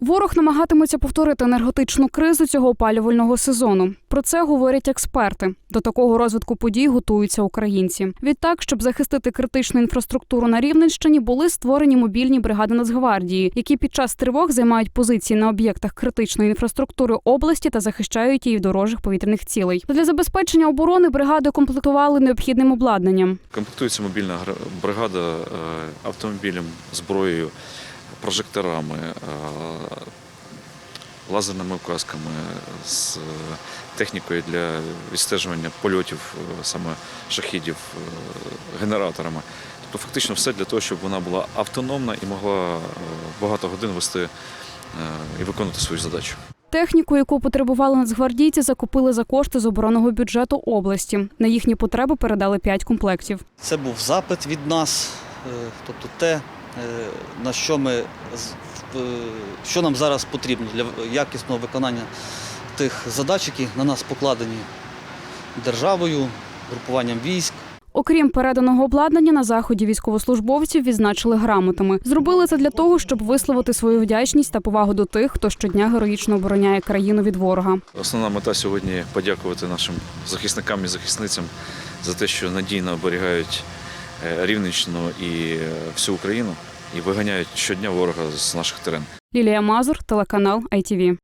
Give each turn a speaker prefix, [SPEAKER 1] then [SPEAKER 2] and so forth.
[SPEAKER 1] Ворог намагатиметься повторити енергетичну кризу цього опалювального сезону. Про це говорять експерти. До такого розвитку подій готуються українці. Відтак, щоб захистити критичну інфраструктуру на Рівненщині, були створені мобільні бригади Нацгвардії, які під час тривог займають позиції на об'єктах критичної інфраструктури області та захищають її від ворожих повітряних цілей. Для забезпечення оборони бригади комплектували необхідним обладнанням.
[SPEAKER 2] Комплектується мобільна бригада е, автомобілем, зброєю, прожекторами, е, лазерними указками, з е, технікою для відстежування польотів е, саме шахідів, генераторами. Тобто фактично все для того, щоб вона була автономна і могла багато годин вести і виконувати свою задачу.
[SPEAKER 1] Техніку, яку потребували нацгвардійці, закупили за кошти з оборонного бюджету області. На їхні потреби передали п'ять комплектів.
[SPEAKER 3] Це був запит від нас, тобто те, на що ми з- е, що нам зараз потрібно для якісного виконання тих задач, які на нас покладені державою, групуванням військ.
[SPEAKER 1] Окрім переданого обладнання, на заході військовослужбовців відзначили грамотами. Зробили це для того, щоб висловити свою вдячність та повагу до тих, хто щодня героїчно обороняє країну від ворога.
[SPEAKER 2] Основна мета сьогодні подякувати нашим захисникам і захисницям за те, що надійно оберігають е, Рівненщину і е, всю Україну і виганяють щодня ворога з наших терен.
[SPEAKER 1] Лілія Мазур, телеканал ITV.